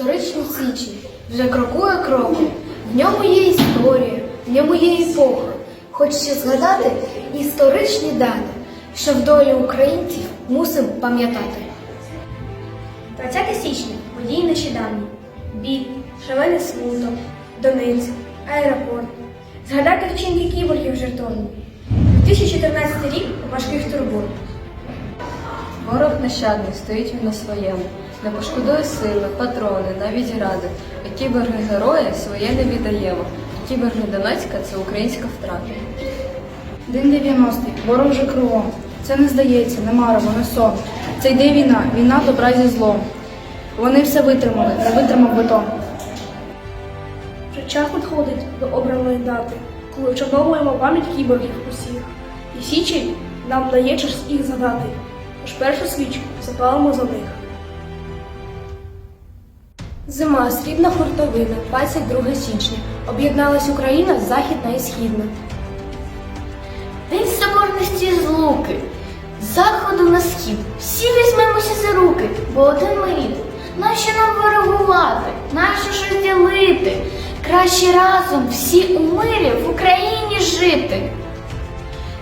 Історичний січень вже крокує кроком. В ньому є історія, в ньому є епоха. Хочеться згадати історичні дати, що в долі українців мусимо пам'ятати. 20 січня події нещодавні. Біль, шалений смуток, Донець, аеропорт. Згадати вчинки кіборгів жертовні. 2014 рік важких турбот. Ворог нещадний стоїть на своєму, не пошкодує сили, патрони, навіть гради. А кіберги герої своє не віддаємо. Кіберги Донецька це українська втрата. День 90-й, ворог вже кругом. Це не здається, не марево, не сон. Це йде війна, війна добра зі злом. Вони все витримали, не витримав бетон. Вже час підходить до обраної дати, коли вшановуємо пам'ять кіборгів усіх. І січень нам дає час їх згадати. Тож першу свічку запалимо за них. Зима, срібна хуртовина, 22 січня. Об'єдналась Україна західна і східна. День соборності з заходу на схід. Всі візьмемося за руки, бо один ми рід. Нащо нам ворогувати? Нащо ж розділити? Краще разом всі у мирі в Україні жити.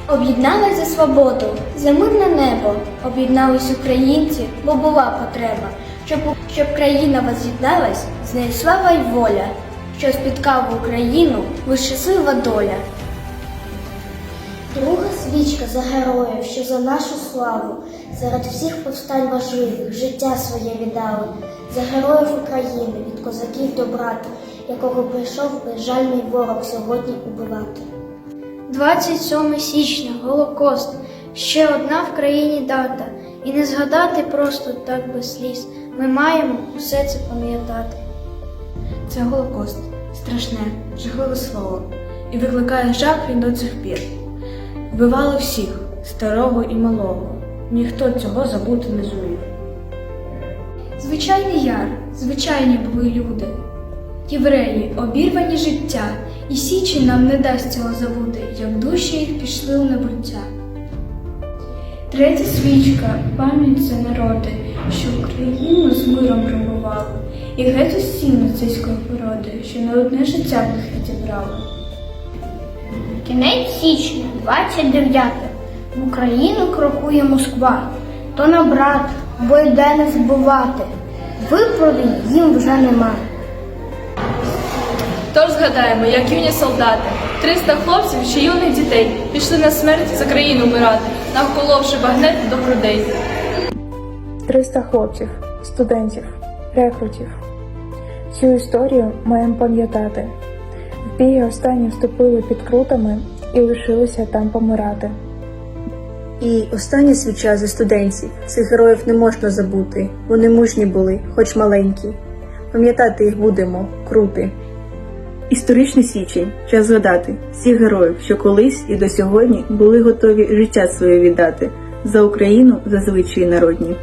Об'єдналась за свободу, за мирне небо. Об'єднались українці, бо була потреба. Щоб, щоб країна воз'єдналась, з нею слава й воля. Що спіткав Україну, лише щаслива доля. Друга свічка за героїв, що за нашу славу, серед всіх повстань важливих життя своє віддали, за героїв України від козаків до брата, якого прийшов безжальний ворог сьогодні убивати. 27 січня, Голокост. Ще одна в країні дата. І не згадати просто так без сліз. Ми маємо усе це пам'ятати. Це Голокост. Страшне, жахливе слово. І викликає жах він до цих пір. Вбивали всіх, старого і малого. Ніхто цього забути не зумів. Звичайний яр, звичайні були люди. Євреї, обірвані життя, і січень нам не дасть цього забути, як душі їх пішли у небуття. Третя свічка пам'ять за народи, що Україну з миром грабували, і геть усі нацистської породи, що не одне життя в них відібрали. Кінець січня, 29 В Україну крокує Москва. То на брат, бо йде не збивати. Виправдань їм вже нема. Тож згадаємо, як юні солдати, 300 хлопців чи юних дітей пішли на смерть за країну вмирати, навколовши багнет до грудей. 300 хлопців, студентів, рекрутів. Цю історію маємо пам'ятати. В бій останні вступили під крутами і лишилися там помирати. І остання свіча за студентів. Цих героїв не можна забути. Вони мужні були, хоч маленькі. Пам'ятати їх будемо, крути. Історичний січень час згадати всіх героїв, що колись і до сьогодні були готові життя своє віддати за Україну, за звичаї народні.